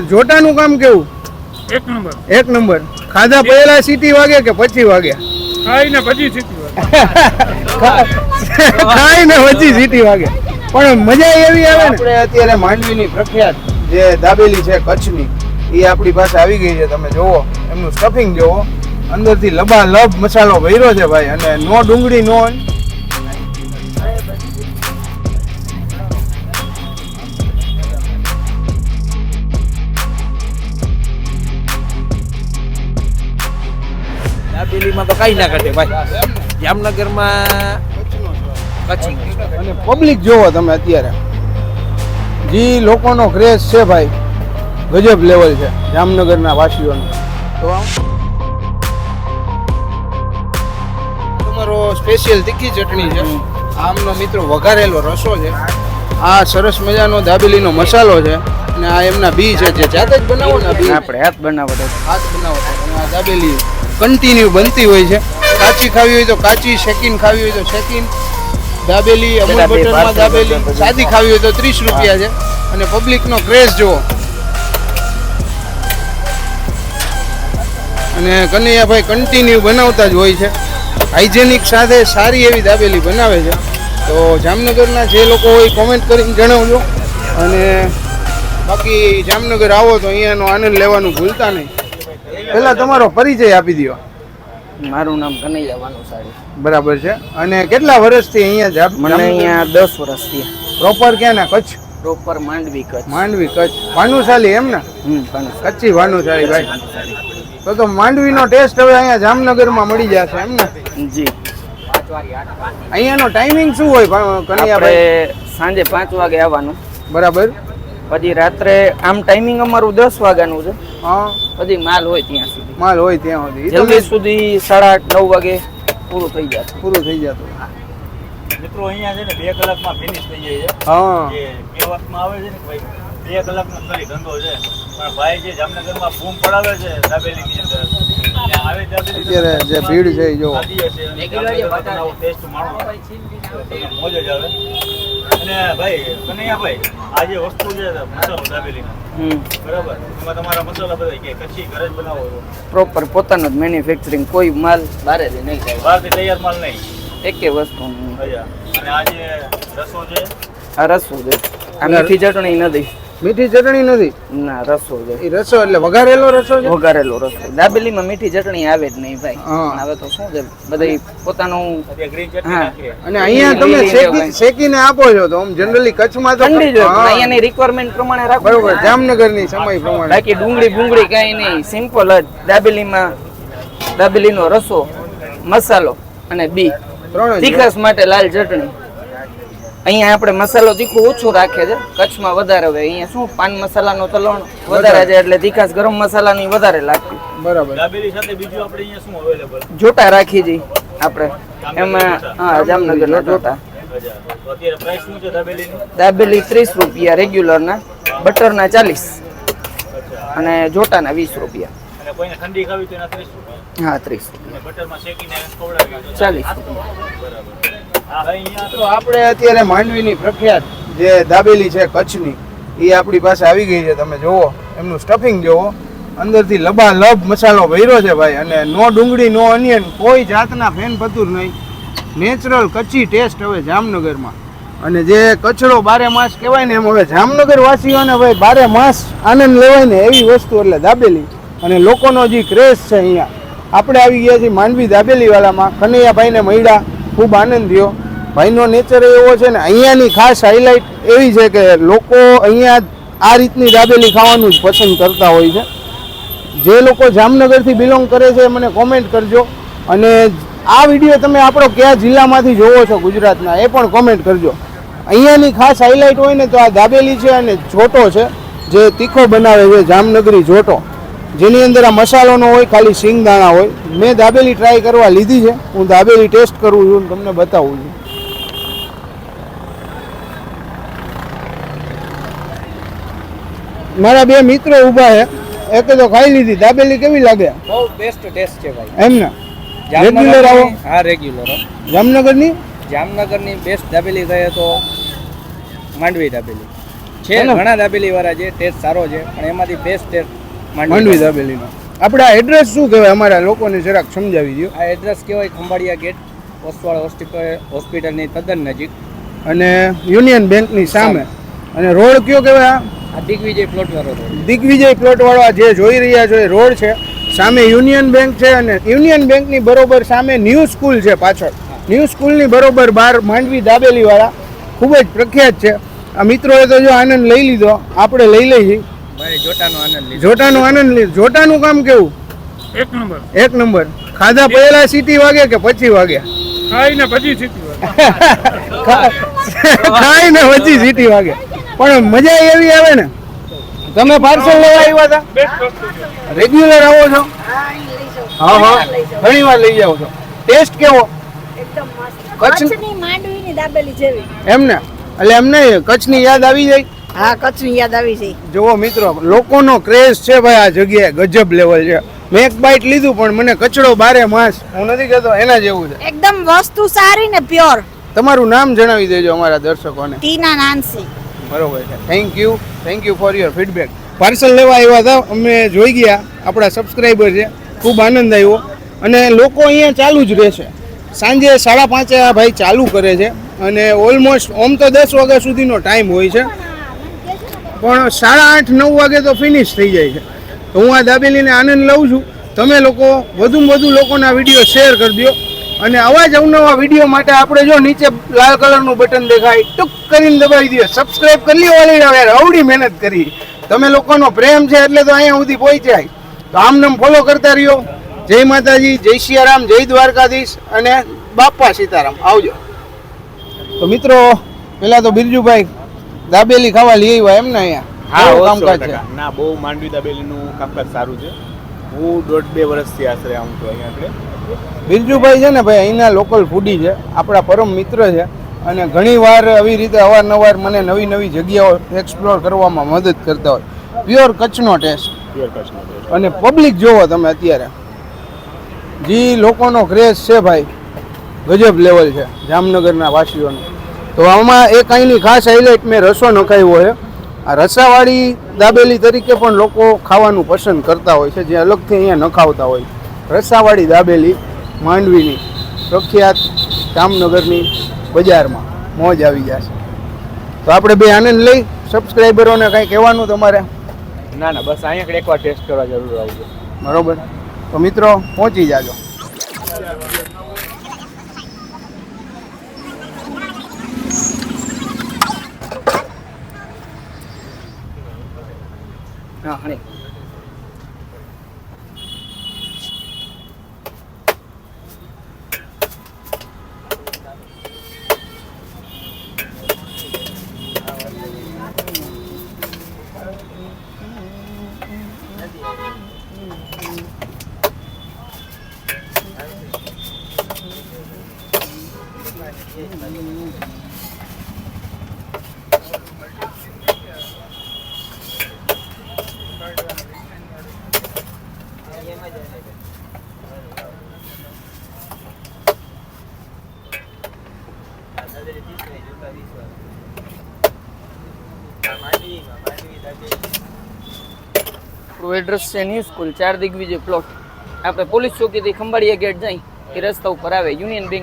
જોટાનું કામ કેવું? એક નંબર. એક નંબર. ખાધા પહેલા સીટી વાગે કે પછી વાગે? ખાઈને પછી સીધી ખાઈને પછી સીટી વાગે. પણ મજા એવી આવે ને. આપણે અત્યારે માંડવીની પ્રખ્યાત જે દાબેલી છે કચ્છની એ આપણી પાસે આવી ગઈ છે તમે જોવો એમનું સ્ટફિંગ જોવો. અંદરથી લબા લબ મસાલો ભર્યો છે ભાઈ અને નો ડુંગળી નો દાબેલીમાં તો કઈ ના ઘટે ભાઈ. જામનગરમાં કચ્છી અને પબ્લિક જોવો તમે અત્યારે. જે લોકોનો ક્રેઝ છે ભાઈ. ગજબ લેવલ છે જામનગરના વાસીઓનો. તો તમારો સ્પેશિયલ તીખી ચટણી છે. આમનો મિત્રો વઘારેલો રસો છે. આ સરસ મજાનો દાબેલીનો મસાલો છે. અને આ એમના બી છે જે જાતે જ બનાવો ને આપણે હાથ બનાવો હાથ બનાવો. અને આ દાબેલી કન્ટિન્યુ બનતી હોય છે. કાચી ખાવી હોય તો કાચી શેકીને ખાવી હોય તો શેકીને. દાબેલી અમૂલ બટરમાં દાબેલી. સાદી ખાવી હોય તો ત્રીસ રૂપિયા છે. અને પબ્લિકનો ક્રેઝ જુઓ. અને કનૈયાભાઈ કન્ટિન્યુ બનાવતા જ હોય છે. હાઇજેનિક સાથે સારી એવી દાબેલી બનાવે છે. તો જામનગરના જે લોકો હોય કોમેન્ટ કરીને જણાવજો. અને બાકી જામનગર આવો તો અહીંયાનો આનંદ લેવાનું ભૂલતા નહીં. પહેલા તમારો પરિચય આપી દો મારું નામ કનૈયા વાનુસારી. બરાબર છે. અને કેટલા વર્ષથી અહીંયા જામ- મને અહીંયા દસ વર્ષથી પ્રોપર ક્યાં ના કચ્છ? પ્રોપર માંડવી કચ્છ. માંડવી કચ્છ. ભાનુશાલી એમ ને કચ્છી ભાનુશાલી ભાઈ. તો તો માંડવીનો ટેસ્ટ હવે અહીંયા જામનગરમાં મળી જશે એમ ને? જી. અહીંયાનો ટાઈમિંગ શું હોય કનૈયા ભાઈ સાંજે પાંચ વાગે આવવાનું. બરાબર. પછી રાત્રે આમ ટાઈમિંગ અમારું દસ વાગ્યાનું છે. હા. પછી માલ હોય ત્યાં સુધી. માલ હોય ત્યાં સુધી. જલ્દી સુધી સાડા આઠ નવ વાગે પૂરું થઈ જાય પૂરું થઈ જતું. મિત્રો અહીંયા છે ને બે કલાકમાં ફિનિશ થઈ જાય હા. છે જે કહેવામાં આવે છે ને ભાઈ? બે કલાકનો ખાલી ધંધો છે. પણ ભાઈ જે જામનગરમાં બૂમ પડાવે છે દાબેલીની અંદર અત્યારે જે ભીડ છે એ જો. ટેસ્ટ માણો મોજ જ આવે. અને ભાઈ કનૈયાભાઈ આ જે વસ્તુ છે મસાલો દાબેલીનો. હમ. બરાબર? એમાં તમારા મસાલા બધા કે કચ્છી ઘરે જ બનાવો છો. પ્રોપર પોતાનું જ મેન્યુફેક્ચરિંગ કોઈ માલ બહારેથી નહીં થાય. બહારથી તૈયાર માલ નહીં. એકે વસ્તુ અને આ જે રસો છે આ રસો છે. આ મીઠી ચટણી નથી મીઠી ચટણી નથી? ના રસો છે. એ રસો એટલે વઘારેલો રસો છે? વઘારેલો રસો. દાબેલીમાં મીઠી ચટણી આવે જ નહીં ભાઈ. હવે તો શું છે બધા પોતાનું અને અહીંયા તમે શેકી શેકીને આપો છો તો આમ જનરલી કચ્છમાં તો ઠંડી જ હોય પણ અહીંયાની રિક્વાયરમેન્ટ પ્રમાણે રાખો બરોબર જામનગરની સમય પ્રમાણે. બાકી ડુંગળી ભૂંગળી કાંઈ નહીં. સિમ્પલ જ. દાબેલીમાં દાબેલીનો રસો મસાલો અને બી. ત્રણ તીખાસ માટે લાલ ચટણી. અહીંયા આપણે મસાલો તીખું ઓછું રાખે છે કચ્છમાં વધારે હોય. અહીંયા શું પાન મસાલાનો તલણ વધારે છે એટલે તીખાસ ગરમ મસાલાની વધારે લાગતી. બરાબર. દાબેલી સાથે બીજું આપણે અહીંયા શું અવેલેબલ જોટા રાખી જઈ આપણે. એમાં હા જામનગરના જોટા. અચ્છા. તો અત્યારે પ્રાઇસ શું છે દાબેલીની દાબેલી ત્રીસ રૂપિયા રેગ્યુલરના. બટરના ચાલીસ. અને જોટાના વીસ રૂપિયા. અને કોઈને ઠંડી ખાવી તો એના ત્રીસ રૂપિયા. હા ત્રીસ. અને બટરમાં શેકીને ખવડાવી તો ચાલીસ. બરાબર. અહીંયા તો આપણે અત્યારે માંડવીની પ્રખ્યાત જે દાબેલી છે કચ્છની, એ આપણી પાસે આવી ગઈ છે, તમે જોવો એમનું સ્ટફિંગ જોવો. અંદરથી લબા લભ મસાલો ભર્યો છે ભાઈ, અને નો ડુંગળી, નો અનિયન કોઈ જાતના ફેન પતુર નહીં. નેચરલ કચ્છી ટેસ્ટ હવે જામનગરમાં. અને જે કચરો બારે માસ કહેવાય ને એમ, હવે જામનગર વાસીઓને ભાઈ બારે માસ આનંદ લેવાય ને એવી વસ્તુ એટલે દાબેલી. અને લોકોનો જે ક્રેઝ છે અહીંયા. આપણે આવી ગયા છીએ માંડવી દાબેલીવાલામાં. કનૈયાભાઈને મળ્યા. ખૂબ આનંદ થયો. ભાઈનો નેચર એવો છે ને, અહીંયાની ખાસ હાઇલાઇટ એવી છે કે લોકો અહીંયા આ રીતની દાબેલી ખાવાનું જ પસંદ કરતા હોય છે. જે લોકો જામનગરથી બિલોંગ કરે છે મને કોમેન્ટ કરજો. અને આ વીડિયો તમે આપણો કયા જિલ્લામાંથી જોવો છો ગુજરાતના, એ પણ કોમેન્ટ કરજો. અહીંયાની ખાસ હાઇલાઇટ હોય ને તો આ દાબેલી છે અને જોટો છે, જે તીખો બનાવે છે જામનગરી જોટો. જેની અંદર આ મસાલોનો હોય ખાલી સિંગ દાણા હોય મેં દાબેલી ટ્રાય કરવા લીધી છે. હું દાબેલી ટેસ્ટ કરું છું તમને બતાવું છું. મારા બે મિત્રો ઊભા છે. એકે તો ખાઈ લીધી. દાબેલી કેવી લાગે? બહુ બેસ્ટ ટેસ્ટ છે ભાઈ. એમ ને? રેગ્યુલર આવો. હા રેગ્યુલર જામનગરની? જામનગરની બેસ્ટ દાબેલી કહે તો માંડવી દાબેલી. છે. ઘણા દાબેલી વાળા છે ટેસ્ટ સારો છે પણ એમાંથી બેસ્ટ ટેસ્ટ માંડવી દાબેલીનો. આપણે આ એડ્રેસ શું કહેવાય? અમારા લોકોને જરાક સમજાવી દો આ એડ્રેસ કહેવાય ખંભાળિયા ગેટ ઓસવાળ હોસ્પિટલ હોસ્પિટલની તદ્દન નજીક. અને યુનિયન બેંકની સામે. અને રોડ કયો કહેવાય આ? દિગ્વિજય પ્લોટવાળો રોડ. દિગ્વિજય પ્લોટવાળા આ જે જોઈ રહ્યા છો એ રોડ છે. સામે યુનિયન બેંક છે અને યુનિયન બેંકની બરોબર સામે ન્યૂ સ્કૂલ છે પાછળ. ન્યૂ સ્કૂલની બરોબર બહાર માંડવી દાબેલીવાળા. ખૂબ જ પ્રખ્યાત છે. આ મિત્રોએ તો જો આનંદ લઈ લીધો. આપણે લઈ લઈએ. જોટાનો આનંદ લીધો. જોટાનો આનંદ લીધો. જોટાનું કામ કેવું? એક નંબર. એક નંબર. ખાધા પહેલા સીટી વાગે કે પછી વાગે? ખાઈને પછી સીટી વાગે. ખાઈ ને પછી સીટી વાગે. પણ મજા એવી આવે ને. તમે પાર્સલ લેવા આવ્યા હતા? રેગ્યુલર આવો છો? હા હા ઘણી વાર લઈ જાઓ છો. ટેસ્ટ કેવો? એકદમ મસ્ત. કચ્છ- કચ્છની માંડવીની દાબેલી જેવી. એમને. એટલે એમને કચ્છની યાદ આવી જાય. હા કચ્છની યાદ આવી છે. જુઓ મિત્રો લોકોનો ક્રેઝ છે ભાઈ આ જગ્યાએ ગજબ લેવલ છે. મેં એક બાઈટ લીધું પણ મને કચડો બારે માસ હું નથી કહેતો એના જેવું છે. એકદમ વસ્તુ સારી ને પ્યોર તમારું નામ જણાવી દેજો અમારા દર્શકોને. ટીના નાનસી. બરોબર છે. Thank you thank you for your feedback parcel લેવા આવ્યા હતા અમે જોઈ ગયા આપણા સબસ્ક્રાઈબર છે. ખૂબ આનંદ આવ્યો. અને લોકો અહીંયા ચાલુ જ રહેશે સાંજે સાડા પાંચે આ ભાઈ ચાલુ કરે છે. અને ઓલમોસ્ટ ઓમ તો દસ વાગ્યા સુધીનો ટાઈમ હોય છે. પણ સાડા આઠ, નવ વાગે તો ફિનિશ થઈ જાય છે. તો હું આ દાબેલીને આનંદ લઉં છું. તમે લોકો વધુમાં વધુ લોકોના વીડિયો શેર કરી દો. અને આવા જ અવનવા વીડિયો માટે આપણે જો નીચે લાલ કલરનું બટન દેખાય, ટુક કરીને દબાવી દો સબસ્ક્રાઇબ કરી લ્યો વાલી હવે અવડી મહેનત કરી. તમે લોકોનો પ્રેમ છે એટલે તો અહીંયા સુધી પહોંચ્યા. તો આમનામ ફોલો કરતા રહ્યો. જય માતાજી, જય સિયારામ જય દ્વારકાધીશ અને બાપા સીતારામ. આવજો. તો મિત્રો પહેલાં તો બિરજુભાઈ દાબેલી ખાવા લઈ આવ્યા એમ ને અહીંયા? કેવું કામકાજ છે. ના બહુ માંડવી દાબેલીનું કામકાજ સારું છે. હું દોઢ બે વર્ષથી આશરે આવું છું અહીંયા આપણે બિરજુભાઈ છે ને ભાઈ અહીંના લોકલ ફૂડી છે. આપણા પરમ મિત્ર છે. અને ઘણી વાર આવી રીતે અવારનવાર મને નવી નવી જગ્યાઓ એક્સપ્લોર કરવામાં મદદ કરતા હોય. પ્યોર કચ્છનો ટેસ્ટ પ્યોર કચ્છનો ટેસ્ટ અને પબ્લિક જોવો તમે અત્યારે. જે લોકોનો ક્રેઝ છે ભાઈ. ગજબ લેવલ છે. જામનગરના વાસીઓનો. તો આમાં એક અહીંની ખાસ હાઇલાઇટ મેં રસો નખાવ્યો છે આ રસાવાળી દાબેલી તરીકે પણ લોકો ખાવાનું પસંદ કરતા હોય છે જે અલગથી અહીંયા નખાવતા હોય. રસાવાળી દાબેલી માંડવીની પ્રખ્યાત જામનગરની બજારમાં મોજ આવી જશે તો આપણે બે આનંદ લઈ સબસ્ક્રાઈબરોને કંઈ કહેવાનું તમારે? ના ના બસ અહીંયા એકવાર ટેસ્ટ કરવા જરૂર આવજો. બરોબર. તો મિત્રો પહોંચી જાજો. હા હણી એડ્રેસ છે ન્યૂ સ્કૂલ ચાર દિગ્વિજય પ્લોટ આપણે પોલીસ ચોકીથી ખંભાળિયા ગેટ જઈ, એ રસ્તા ઉપર આવે યુનિયન બેંક